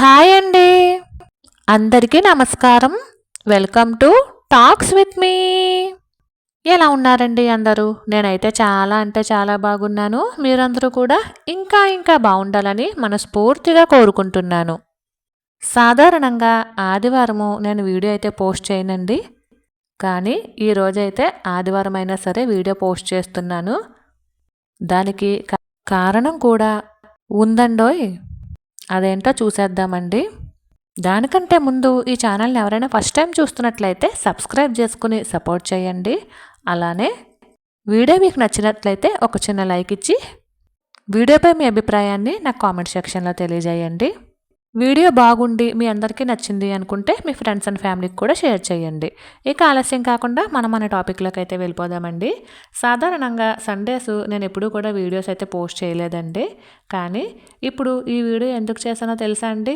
Hi అండి. అందరికీ నమస్కారం. Welcome to talks with me. ఎలా ఉన్నారండి అందరూ? నేనైతే చాలా అంటే చాలా బాగున్నాను. మీరందరూ కూడా ఇంకా ఇంకా బాగుండాలని మనస్ఫూర్తిగా కోరుకుంటున్నాను. సాధారణంగా ఆదివారము నేను వీడియో అయితే పోస్ట్ చేయనండి. కానీ ఈరోజైతే ఆదివారం అయినా సరే వీడియో పోస్ట్ చేస్తున్నాను. దానికి కారణం కూడా ఉందండోయ్. అదేంటో చూసేద్దామండి. దానికంటే ముందు ఈ ఛానల్ని ఎవరైనా ఫస్ట్ టైం చూస్తున్నట్లయితే సబ్స్క్రైబ్ చేసుకుని సపోర్ట్ చేయండి. అలానే వీడియో మీకు నచ్చినట్లయితే ఒక చిన్న లైక్ ఇచ్చి వీడియోపై మీ అభిప్రాయాన్ని నాకు కామెంట్ సెక్షన్లో తెలియజేయండి. వీడియో బాగుండి మీ అందరికీ నచ్చింది అనుకుంటే మీ ఫ్రెండ్స్ అండ్ ఫ్యామిలీకి కూడా షేర్ చేయండి. ఇక ఆలస్యం కాకుండా మనం మన టాపిక్లోకి అయితే వెళ్ళిపోదామండి. సాధారణంగా సండేస్ నేను ఎప్పుడూ కూడా వీడియోస్ అయితే పోస్ట్ చేయలేదండి. కానీ ఇప్పుడు ఈ వీడియో ఎందుకు చేశానో తెలుసా అండి?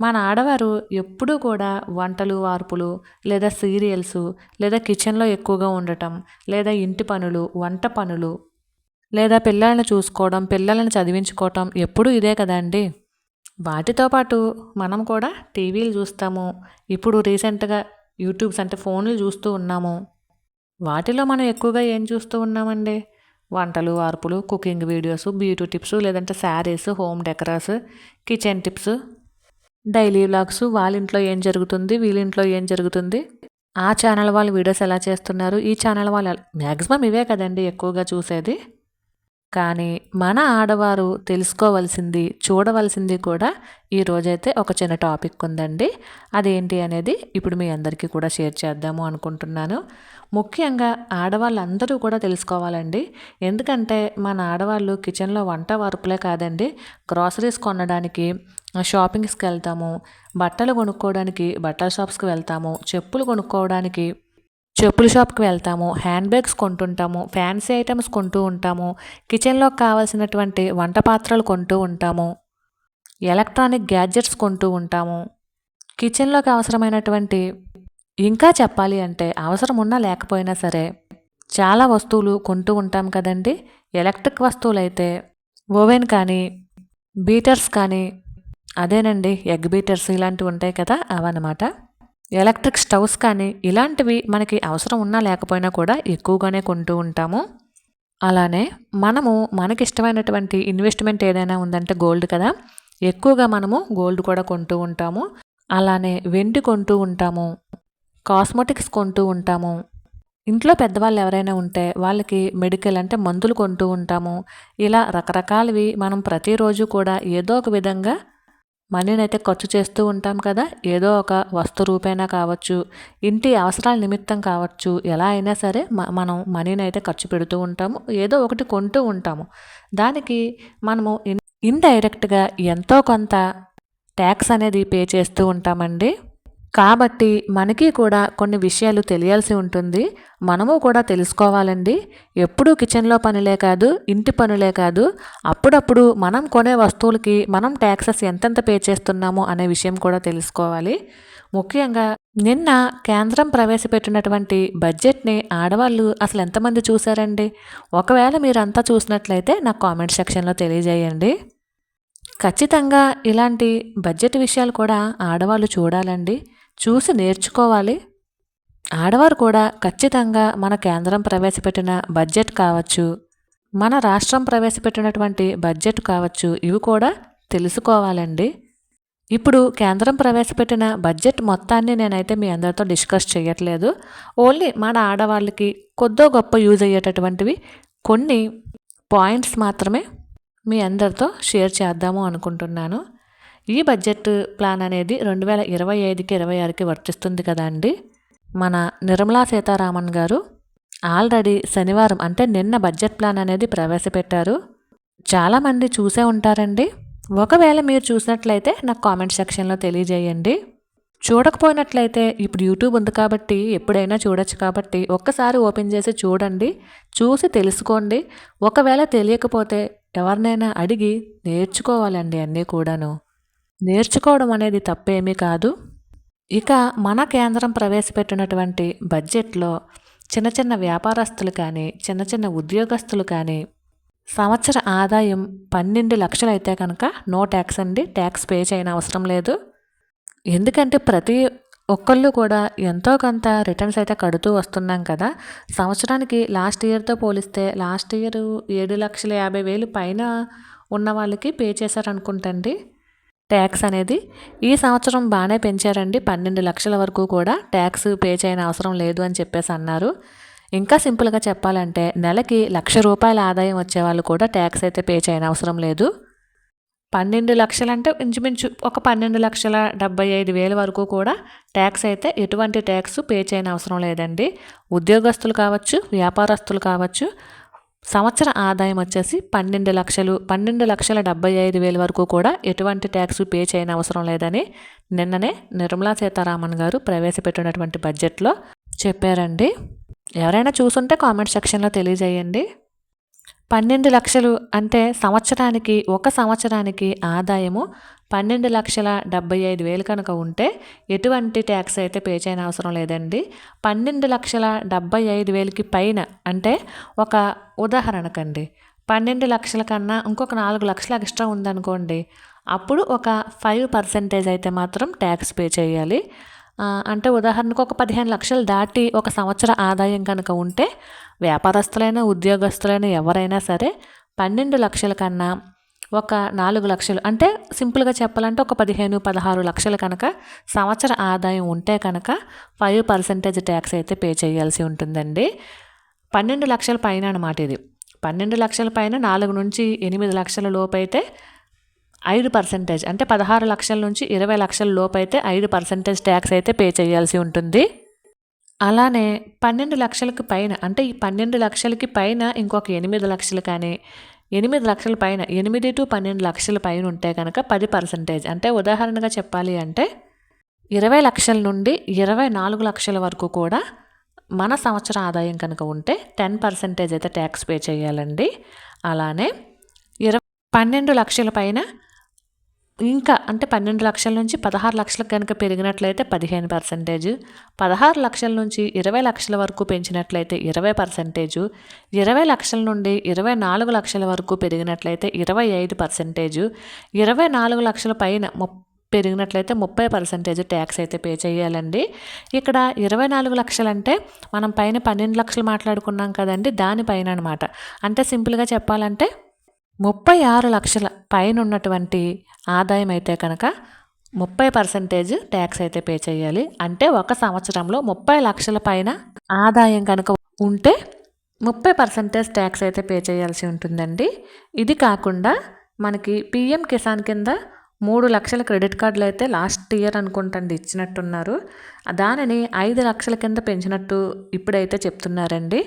మన ఆడవారు ఎప్పుడూ కూడా వంటలు వార్పులు లేదా సీరియల్స్ లేదా కిచెన్లో ఎక్కువగా ఉండటం లేదా ఇంటి పనులు వంట పనులు లేదా పిల్లల్ని చూసుకోవడం పిల్లలను చదివించుకోవటం ఎప్పుడూ ఇదే కదండి. వాటితో పాటు మనం కూడా టీవీలు చూస్తాము. ఇప్పుడు రీసెంట్గా యూట్యూబ్స్ అంటే ఫోన్లు చూస్తూ ఉన్నాము. వాటిలో మనం ఎక్కువగా ఏం చూస్తూ ఉన్నామండి? వంటలు వార్పులు కుకింగ్ వీడియోస్ బ్యూటీ టిప్స్ లేదంటే sarees home decors kitchen tips. Daily vlogs వాళ్ళ ఇంట్లో ఏం జరుగుతుంది వీళ్ళింట్లో ఏం జరుగుతుంది ఆ ఛానల్ వాళ్ళు వీడియోస్ ఎలా చేస్తున్నారు ఈ ఛానల్ వాళ్ళు మ్యాక్సిమం ఇవే కదండి ఎక్కువగా చూసేది. కానీ మన ఆడవారు తెలుసుకోవలసింది చూడవలసింది కూడా ఈ రోజైతే ఒక చిన్న టాపిక్ ఉందండి. అదేంటి అనేది ఇప్పుడు మీ అందరికీ కూడా షేర్ చేద్దాము అనుకుంటున్నాను. ముఖ్యంగా ఆడవాళ్ళందరూ కూడా తెలుసుకోవాలండి. ఎందుకంటే మన ఆడవాళ్ళు కిచెన్లో వంట వరపులే కాదండి. గ్రాసరీస్ కొనడానికి షాపింగ్స్కి వెళ్తాము బట్టలు కొనుక్కోవడానికి బట్టల షాప్స్కి వెళ్తాము చెప్పులు కొనుక్కోవడానికి చెప్పుల షాప్కి వెళ్తాము హ్యాండ్ బ్యాగ్స్ కొంటుంటాము ఫ్యాన్సీ ఐటమ్స్ కొంటూ ఉంటాము కిచెన్లో కావాల్సినటువంటి వంట పాత్రలు కొంటూ ఉంటాము ఎలక్ట్రానిక్ గ్యాడ్జెట్స్ కొంటూ ఉంటాము. కిచెన్లోకి అవసరమైనటువంటి ఇంకా చెప్పాలి అంటే అవసరం ఉన్నా లేకపోయినా సరే చాలా వస్తువులు కొంటూ ఉంటాం కదండి. ఎలక్ట్రిక్ వస్తువులు అయితే ఓవెన్ కానీ బీటర్స్ కానీ అదేనండి ఎగ్ బీటర్స్ ఇలాంటివి ఉంటాయి కదా అవన్నమాట. ఎలక్ట్రిక్ స్టవ్స్ కానీ ఇలాంటివి మనకి అవసరం ఉన్నా లేకపోయినా కూడా ఎక్కువగానే కొంటూ ఉంటాము. అలానే మనము మనకి ఇష్టమైనటువంటి ఇన్వెస్ట్మెంట్ ఏదైనా ఉందంటే గోల్డ్ కదా. ఎక్కువగా మనము గోల్డ్ కూడా కొంటూ ఉంటాము. అలానే వెండి కొంటూ ఉంటాము. కాస్మెటిక్స్ కొంటూ ఉంటాము. ఇంట్లో పెద్దవాళ్ళు ఎవరైనా ఉంటే వాళ్ళకి మెడికల్ అంటే మందులు కొంటూ ఉంటాము. ఇలా రకరకాలవి మనం ప్రతిరోజు కూడా ఏదో ఒక విధంగా మనీని అయితే ఖర్చు చేస్తూ ఉంటాం కదా. ఏదో ఒక వస్తు రూపేనా కావచ్చు ఇంటి అవసరాల నిమిత్తం కావచ్చు ఎలా అయినా సరే మ- మనం మనీని అయితే ఖర్చు పెడుతూ ఉంటాము. ఏదో ఒకటి కొంటూ ఉంటాము. దానికి మనము ఇన్ ఇండైరెక్ట్గా ఎంతో కొంత ట్యాక్స్ అనేది పే చేస్తూ ఉంటామండి. కాబట్టి మనకి కూడా కొన్ని విషయాలు తెలియాల్సి ఉంటుంది. మనము కూడా తెలుసుకోవాలండి. ఎప్పుడూ కిచెన్లో పనులే కాదు ఇంటి పనులే కాదు. అప్పుడప్పుడు మనం కొనే వస్తువులకి మనం ట్యాక్సెస్ ఎంతెంత పే చేస్తున్నాము అనే విషయం కూడా తెలుసుకోవాలి. ముఖ్యంగా నిన్న కేంద్రం ప్రవేశపెట్టినటువంటి బడ్జెట్ని ఆడవాళ్ళు అసలు ఎంతమంది చూశారండి? ఒకవేళ మీరంతా చూసినట్లయితే నాకు కామెంట్ సెక్షన్లో తెలియజేయండి. ఖచ్చితంగా ఇలాంటి బడ్జెట్ విషయాలు కూడా ఆడవాళ్ళు చూడాలండి. చూసి నేర్చుకోవాలి. ఆడవారు కూడా ఖచ్చితంగా మన కేంద్రం ప్రవేశపెట్టిన బడ్జెట్ కావచ్చు మన రాష్ట్రం ప్రవేశపెట్టినటువంటి బడ్జెట్ కావచ్చు ఇవి కూడా తెలుసుకోవాలండి. ఇప్పుడు కేంద్రం ప్రవేశపెట్టిన బడ్జెట్ మొత్తాన్ని నేనైతే మీ అందరితో డిస్కస్ చేయట్లేదు. ఓన్లీ మన ఆడవాళ్ళకి కొద్దో గొప్ప యూజ్ అయ్యేటటువంటివి కొన్ని పాయింట్స్ మాత్రమే మీ అందరితో షేర్ చేద్దాము అనుకుంటున్నాను. ఈ బడ్జెట్ ప్లాన్ అనేది రెండు వేల ఇరవై ఐదుకి ఇరవై ఆరుకి వర్తిస్తుంది కదా అండి? మన నిర్మలా సీతారామన్ గారు ఆల్రెడీ శనివారం అంటే నిన్న బడ్జెట్ ప్లాన్ అనేది ప్రవేశపెట్టారు. చాలామంది చూసే ఉంటారండి. ఒకవేళ మీరు చూసినట్లయితే నాకు కామెంట్ సెక్షన్లో తెలియజేయండి. చూడకపోయినట్లయితే ఇప్పుడు యూట్యూబ్ ఉంది కాబట్టి ఎప్పుడైనా చూడొచ్చు కాబట్టి ఒక్కసారి ఓపెన్ చేసి చూడండి. చూసి తెలుసుకోండి. ఒకవేళ తెలియకపోతే ఎవరినైనా అడిగి నేర్చుకోవాలండి అన్నీ కూడాను. నేర్చుకోవడం అనేది తప్పేమీ కాదు. ఇక మన కేంద్రం ప్రవేశపెట్టినటువంటి బడ్జెట్లో చిన్న చిన్న వ్యాపారస్తులు కానీ చిన్న చిన్న ఉద్యోగస్తులు కానీ సంవత్సర ఆదాయం పన్నెండు లక్షలు అయితే కనుక నో ట్యాక్స్ అండి. ట్యాక్స్ పే చేయని అవసరం లేదు. ఎందుకంటే ప్రతి ఒక్కళ్ళు కూడా ఎంతో కొంత రిటర్న్స్ అయితే కడుతూ వస్తున్నాం కదా. సంవత్సరానికి లాస్ట్ ఇయర్తో పోలిస్తే లాస్ట్ ఇయర్ ఏడు లక్షల యాభై వేలు పైన ఉన్న వాళ్ళకి పే చేశారనుకుంటండి. ట్యాక్స్ అనేది ఈ సంవత్సరం బాగానే పెంచారండి. పన్నెండు లక్షల వరకు కూడా ట్యాక్స్ పే చేయని అవసరం లేదు అని చెప్పేసి అన్నారు. ఇంకా సింపుల్గా చెప్పాలంటే నెలకి లక్ష రూపాయల ఆదాయం వచ్చే వాళ్ళు కూడా ట్యాక్స్ అయితే పే చేయని అవసరం లేదు. పన్నెండు లక్షలంటే ఇంచుమించు ఒక పన్నెండు లక్షల డెబ్బై ఐదు వేల వరకు కూడా ట్యాక్స్ అయితే ఎటువంటి ట్యాక్స్ పే చేయని అవసరం లేదండి. ఉద్యోగస్తులు కావచ్చు వ్యాపారస్తులు కావచ్చు సంవత్సర ఆదాయం వచ్చేసి పన్నెండు లక్షలు పన్నెండు లక్షల డెబ్బై ఐదు వేల వరకు కూడా ఎటువంటి ట్యాక్స్ పే చేయని అవసరం లేదని నిన్ననే నిర్మలా సీతారామన్ గారు ప్రవేశపెట్టినటువంటి బడ్జెట్లో చెప్పారండి. ఎవరైనా చూసుంటే కామెంట్ సెక్షన్లో తెలియజేయండి. పన్నెండు లక్షలు అంటే సంవత్సరానికి ఒక సంవత్సరానికి ఆదాయము పన్నెండు లక్షల డెబ్బై ఐదు వేలు కనుక ఉంటే ఎటువంటి ట్యాక్స్ అయితే పే చేయని అవసరం లేదండి. పన్నెండు లక్షల డెబ్బై ఐదు వేలకి పైన అంటే ఒక ఉదాహరణకండి. పన్నెండు లక్షల కన్నా ఇంకొక నాలుగు లక్షల ఎక్స్ట్రా ఉందనుకోండి అప్పుడు ఒక ఫైవ్ పర్సెంటేజ్ అయితే మాత్రం ట్యాక్స్ పే చేయాలి. అంటే ఉదాహరణకు ఒక పదిహేను లక్షలు దాటి ఒక సంవత్సర ఆదాయం కనుక ఉంటే వ్యాపారస్తులైన ఉద్యోగస్తులైన ఎవరైనా సరే పన్నెండు లక్షల కన్నా ఒక నాలుగు లక్షలు అంటే సింపుల్గా చెప్పాలంటే ఒక పదిహేను పదహారు లక్షలు కనుక సంవత్సర ఆదాయం ఉంటే కనుక ఫైవ్ పర్సెంటేజ్ ట్యాక్స్ అయితే పే చేయాల్సి ఉంటుందండి. పన్నెండు లక్షల పైన అనమాట ఇది. పన్నెండు లక్షల పైన నాలుగు నుంచి ఎనిమిది లక్షల లోపు అయితే ఐదు పర్సెంటేజ్. అంటే పదహారు లక్షల నుంచి ఇరవై లక్షల లోపు అయితే ఐదు పర్సెంటేజ్ ట్యాక్స్ అయితే పే చేయాల్సి ఉంటుంది. అలానే పన్నెండు లక్షలకి పైన అంటే ఈ పన్నెండు లక్షలకి పైన ఇంకొక ఎనిమిది లక్షలు కానీ ఎనిమిది లక్షల పైన ఎనిమిది టు పన్నెండు లక్షల పైన ఉంటే కనుక పది పర్సెంటేజ్. అంటే ఉదాహరణగా చెప్పాలి అంటే ఇరవై లక్షల నుండి ఇరవై నాలుగు లక్షల వరకు కూడా మన సంవత్సర ఆదాయం కనుక ఉంటే టెన్ పర్సెంటేజ్ అయితే ట్యాక్స్ పే చేయాలండి. అలానే ఇరవై పన్నెండు లక్షల పైన ఇంకా అంటే పన్నెండు లక్షల నుంచి పదహారు లక్షలకు కనుక పెరిగినట్లయితే పదిహేను పర్సెంటేజ్. పదహారు లక్షల నుంచి ఇరవై లక్షల వరకు పెంచినట్లయితే ఇరవై పర్సెంటేజు. ఇరవై లక్షల నుండి ఇరవై నాలుగు లక్షల వరకు పెరిగినట్లయితే ఇరవై ఐదు పర్సెంటేజు. ఇరవై నాలుగు లక్షల పైన ముప్ పెరిగినట్లయితే ముప్పై పర్సెంటేజ్ ట్యాక్స్ అయితే పే చేయాలండి. ఇక్కడ ఇరవై నాలుగు లక్షలంటే మనం పైన పన్నెండు లక్షలు మాట్లాడుకున్నాం కదండి దానిపైన అనమాట అంటే సింపుల్గా చెప్పాలంటే ముప్పై ఆరు లక్షల పైన ఉన్నటువంటి ఆదాయం అయితే కనుక ముప్పై పర్సెంటేజ్ ట్యాక్స్ అయితే పే చేయాలి. అంటే ఒక సంవత్సరంలో ముప్పై లక్షల పైన ఆదాయం కనుక ఉంటే ముప్పై పర్సెంటేజ్ ట్యాక్స్ అయితే పే చేయాల్సి ఉంటుందండి. ఇది కాకుండా మనకి పిఎం కిసాన్ కింద మూడు లక్షల క్రెడిట్ కార్డులు అయితే లాస్ట్ ఇయర్ అనుకుంటండి ఇచ్చినట్టున్నారు. దానిని ఐదు లక్షల కింద పెంచినట్టు ఇప్పుడైతే చెప్తున్నారండి.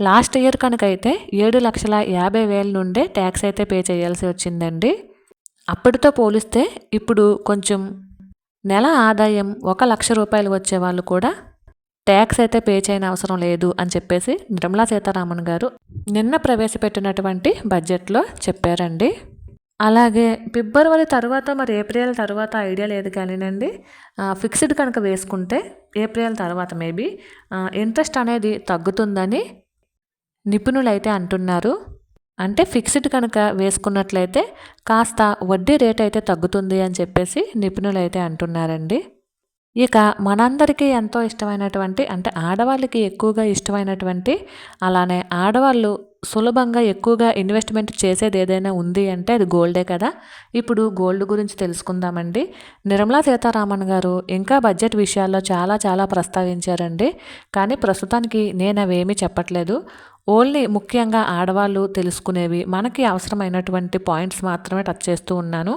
లాస్ట్ ఇయర్ కనుక అయితే ఏడు లక్షల యాభై వేల నుండే ట్యాక్స్ అయితే పే చేయాల్సి వచ్చిందండి. అప్పటితో పోలిస్తే ఇప్పుడు కొంచెం నెల ఆదాయం ఒక లక్ష రూపాయలు వచ్చే వాళ్ళు కూడా ట్యాక్స్ అయితే పే చేయని అవసరం లేదు అని చెప్పేసి నిర్మలా సీతారామన్ గారు నిన్న ప్రవేశపెట్టినటువంటి బడ్జెట్లో చెప్పారండి. అలాగే ఫిబ్రవరి తర్వాత మరి ఏప్రిల్ తర్వాత ఐడియా లేదు కానీనండి. ఫిక్స్డ్ కనుక వేసుకుంటే ఏప్రిల్ తర్వాత మేబీ ఇంట్రెస్ట్ అనేది తగ్గుతుందని నిపుణులైతే అంటున్నారు. అంటే ఫిక్స్డ్ కనుక వేసుకున్నట్లయితే కాస్త వడ్డీ రేట్ అయితే తగ్గుతుంది అని చెప్పేసి నిపుణులైతే అంటున్నారండి. ఇక మనందరికీ ఎంతో ఇష్టమైనటువంటి అంటే ఆడవాళ్ళకి ఎక్కువగా ఇష్టమైనటువంటి అలానే ఆడవాళ్ళు సులభంగా ఎక్కువగా ఇన్వెస్ట్మెంట్ చేసేది ఏదైనా ఉంది అంటే అది గోల్డే కదా. ఇప్పుడు గోల్డ్ గురించి తెలుసుకుందామండి. నిర్మలా సీతారామన్ గారు ఇంకా బడ్జెట్ విషయాల్లో చాలా చాలా ప్రస్తావించారండి. కానీ ప్రస్తుతానికి నేను అవేమీ చెప్పట్లేదు. ఓన్లీ ముఖ్యంగా ఆడవాళ్ళు తెలుసుకునేవి మనకి అవసరమైనటువంటి పాయింట్స్ మాత్రమే టచ్ చేస్తూ ఉన్నాను.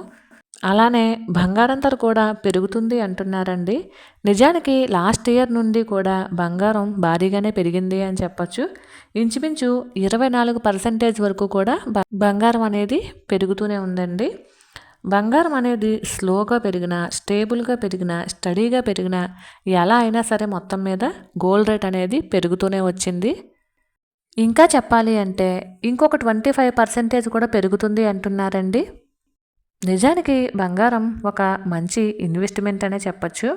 అలానే బంగారం ధర కూడా పెరుగుతుంది అంటున్నారండి. నిజానికి లాస్ట్ ఇయర్ నుండి కూడా బంగారం భారీగానే పెరిగింది అని చెప్పచ్చు. ఇంచుమించు ఇరవై నాలుగు పర్సెంటేజ్ వరకు కూడా బంగారం అనేది పెరుగుతూనే ఉందండి. బంగారం అనేది స్లోగా పెరిగిన స్టేబుల్గా పెరిగిన స్టడీగా పెరిగిన ఎలా అయినా సరే మొత్తం మీద గోల్డ్ రేట్ అనేది పెరుగుతూనే వచ్చింది. ఇంకా చెప్పాలి అంటే ఇంకొక ట్వంటీ ఫైవ్ పర్సెంటేజ్ కూడా పెరుగుతుంది అంటున్నారండి. నిజానికి బంగారం ఒక మంచి ఇన్వెస్ట్మెంట్ అనే చెప్పచ్చు.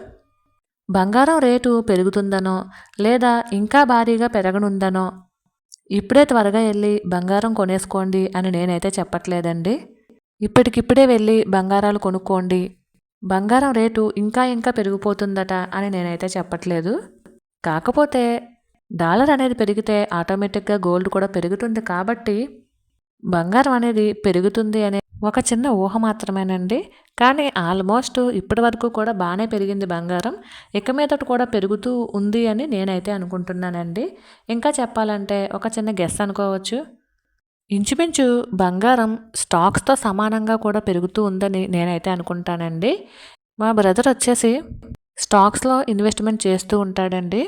బంగారం రేటు పెరుగుతుందనో లేదా ఇంకా భారీగా పెరగనుందనో ఇప్పుడే త్వరగా వెళ్ళి బంగారం కొనేసుకోండి అని నేనైతే చెప్పట్లేదండి. ఇప్పటికిప్పుడే వెళ్ళి బంగారాలు కొనుక్కోండి. బంగారం రేటు ఇంకా ఇంకా పెరిగిపోతుందట అని నేనైతే చెప్పట్లేదు. కాకపోతే డాలర్ అనేది పెరిగితే ఆటోమేటిక్గా గోల్డ్ కూడా పెరుగుతుంది కాబట్టి బంగారం అనేది పెరుగుతుంది అనే ఒక చిన్న ఊహ మాత్రమేనండి. కానీ ఆల్మోస్ట్ ఇప్పటి వరకు కూడా బాగానే పెరిగింది బంగారం. ఇక మీదట కూడా పెరుగుతూ ఉంది అని నేనైతే అనుకుంటున్నానండి. ఇంకా చెప్పాలంటే ఒక చిన్న గెస్ అనుకోవచ్చు. ఇంచుమించు బంగారం స్టాక్స్తో సమానంగా కూడా పెరుగుతూ ఉందని నేనైతే అనుకుంటానండి. మా బ్రదర్ వచ్చేసి స్టాక్స్లో ఇన్వెస్ట్మెంట్ చేస్తూ ఉంటాడండి.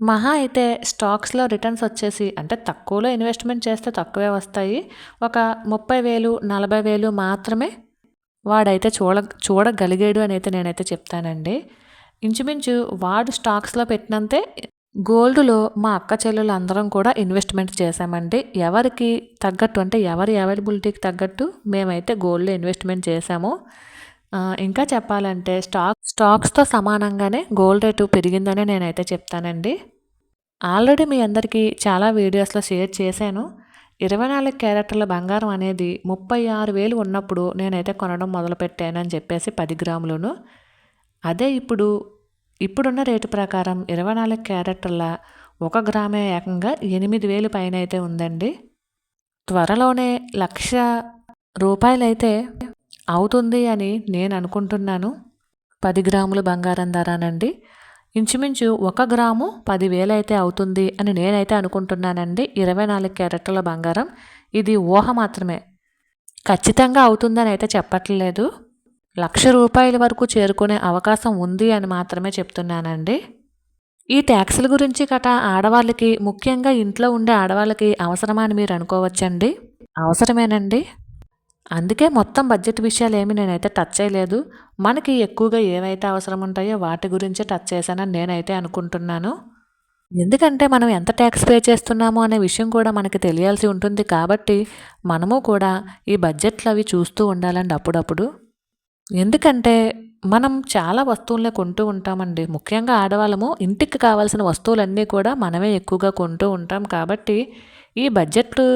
మహా అయితే స్టాక్స్లో రిటర్న్స్ వచ్చేసి అంటే తక్కువలో ఇన్వెస్ట్మెంట్ చేస్తే తక్కువే వస్తాయి. ఒక ముప్పై వేలు నలభై వేలు మాత్రమే వాడైతే చూడ చూడగలిగాడు అని అయితే నేనైతే చెప్తానండి. ఇంచుమించు వాడు స్టాక్స్లో పెట్టినంతే గోల్డ్లో మా అక్క చెల్లెలు అందరం కూడా ఇన్వెస్ట్మెంట్ చేశామండి. ఎవరికి తగ్గట్టు అంటే ఎవరి అవైలబిలిటీకి తగ్గట్టు మేమైతే గోల్డ్లో ఇన్వెస్ట్మెంట్ చేశాము. ఇంకా చెప్పాలంటే స్టాక్ స్టాక్స్తో సమానంగానే గోల్డ్ రేటు పెరిగిందని నేనైతే చెప్తానండి. ఆల్రెడీ మీ అందరికీ చాలా వీడియోస్లో షేర్ చేశాను. ఇరవై నాలుగు క్యారెక్టర్ల బంగారం అనేది ముప్పై ఆరు వేలు ఉన్నప్పుడు నేనైతే కొనడం మొదలుపెట్టాను అని చెప్పేసి పది గ్రాములను. అదే ఇప్పుడు ఇప్పుడున్న రేటు ప్రకారం ఇరవై నాలుగు క్యారెక్టర్ల ఒక గ్రామే ఏకంగా ఎనిమిది వేలు పైన అయితే ఉందండి. త్వరలోనే లక్ష రూపాయలైతే అవుతుంది అని నేను అనుకుంటున్నాను. పది గ్రాములు బంగారం ధరనండి. ఇంచుమించు ఒక గ్రాము పదివేలు అయితే అవుతుంది అని నేనైతే అనుకుంటున్నానండి. ఇరవై నాలుగు క్యారెట్ల బంగారం. ఇది ఊహ మాత్రమే. ఖచ్చితంగా అవుతుందని అయితే చెప్పట్లేదు. లక్ష రూపాయల వరకు చేరుకునే అవకాశం ఉంది అని మాత్రమే చెప్తున్నానండి. ఈ ట్యాక్సుల గురించి గట ఆడవాళ్ళకి ముఖ్యంగా ఇంట్లో ఉండే ఆడవాళ్ళకి అవసరమా అని మీరు అనుకోవచ్చండి? అవసరమేనండి. అందుకే మొత్తం బడ్జెట్ విషయాలు ఏమి నేనైతే టచ్ చేయలేదు. మనకి ఎక్కువగా ఏవైతే అవసరం ఉంటాయో వాటి గురించే టచ్ చేశానని నేనైతే అనుకుంటున్నాను. ఎందుకంటే మనం ఎంత ట్యాక్స్ పే చేస్తున్నామో అనే విషయం కూడా మనకి తెలియాల్సి ఉంటుంది కాబట్టి మనము కూడా ఈ బడ్జెట్లు అవి చూస్తూ ఉండాలండి అప్పుడప్పుడు. ఎందుకంటే మనం చాలా వస్తువులనే కొంటూ ఉంటామండి. ముఖ్యంగా ఆడవాళ్ళము ఇంటికి కావాల్సిన వస్తువులన్నీ కూడా మనమే ఎక్కువగా కొంటూ ఉంటాం కాబట్టి ఈ బడ్జెట్లు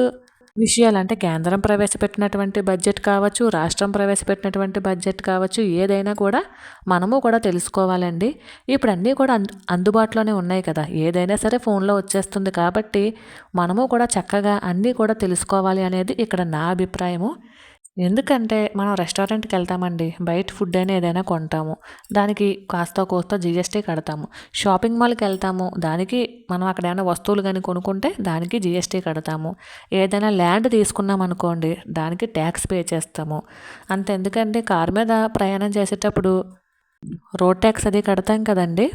విషయాలు అంటే కేంద్రం ప్రవేశపెట్టినటువంటి బడ్జెట్ కావచ్చు రాష్ట్రం ప్రవేశపెట్టినటువంటి బడ్జెట్ కావచ్చు ఏదైనా కూడా మనము కూడా తెలుసుకోవాలండి. ఇప్పుడు అన్నీ కూడా అందుబాటులోనే ఉన్నాయి కదా. ఏదైనా సరే ఫోన్లో వచ్చేస్తుంది కాబట్టి మనము కూడా చక్కగా అన్నీ కూడా తెలుసుకోవాలి అనేది ఇక్కడ నా అభిప్రాయము. ఎందుకంటే మనం రెస్టారెంట్కి వెళ్తామండి బయట ఫుడ్ అయినా ఏదైనా కొంటాము. దానికి కాస్త కోస్త జీఎస్టీ కడతాము. షాపింగ్ మాల్కి వెళ్తాము దానికి మనం అక్కడ ఏమైనా వస్తువులు కానీ కొనుక్కుంటే దానికి జీఎస్టీ కడతాము. ఏదైనా ల్యాండ్ తీసుకున్నాం అనుకోండి దానికి ట్యాక్స్ పే చేస్తాము. అంత ఎందుకంటే కారు మీద ప్రయాణం చేసేటప్పుడు రోడ్ ట్యాక్స్ అది కడతాం కదండి.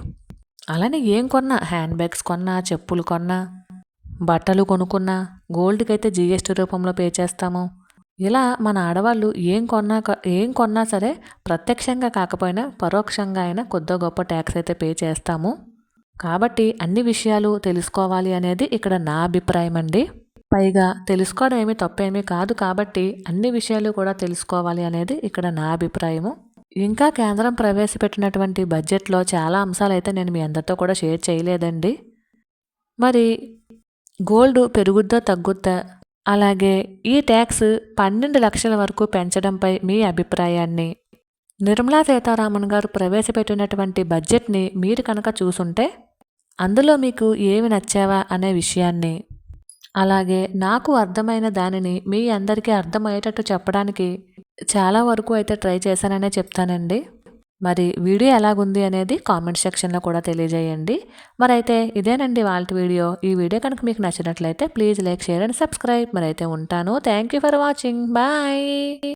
అలానే ఏం కొన్నా? హ్యాండ్ బ్యాగ్స్ కొన్నా చెప్పులు కొన్నా బట్టలు కొనుక్కున్నా గోల్డ్కి అయితే జీఎస్టీ రూపంలో పే చేస్తాము. ఇలా మన ఆడవాళ్ళు ఏం కొన్నా ఏం కొన్నా సరే ప్రత్యక్షంగా కాకపోయినా పరోక్షంగా అయినా కొద్దో గొప్ప ట్యాక్స్ అయితే పే చేస్తాము. కాబట్టి అన్ని విషయాలు తెలుసుకోవాలి అనేది ఇక్కడ నా అభిప్రాయం అండి. పైగా తెలుసుకోవడం ఏమీ తప్పేమీ కాదు కాబట్టి అన్ని విషయాలు కూడా తెలుసుకోవాలి అనేది ఇక్కడ నా అభిప్రాయము. ఇంకా కేంద్రం ప్రవేశపెట్టినటువంటి బడ్జెట్లో చాలా అంశాలు అయితే నేను మీ అందరితో కూడా షేర్ చేయలేదండి. మరి గోల్డ్ పెరుగుద్దా తగ్గుద్దా అలాగే ఈ ట్యాక్స్ పన్నెండు లక్షల వరకు పెంచడంపై మీ అభిప్రాయాన్ని. నిర్మలా సీతారామన్ గారు ప్రవేశపెట్టినటువంటి బడ్జెట్ని మీరు కనుక చూసుంటే అందులో మీకు ఏమి నచ్చావా అనే విషయాన్ని అలాగే నాకు అర్థమైన దానిని మీ అందరికీ అర్థమయ్యేటట్టు చెప్పడానికి చాలా వరకు అయితే ట్రై చేశాననే చెప్తానండి. మరి వీడియో ఎలాగుంది అనేది కామెంట్ సెక్షన్లో కూడా తెలియజేయండి. మరి అయితే ఇదేనండి వాళ్ళ వీడియో. ఈ వీడియో కనుక మీకు నచ్చినట్లయితే please like share and subscribe. మరి అయితే ఉంటాను. Thank you for watching. Bye.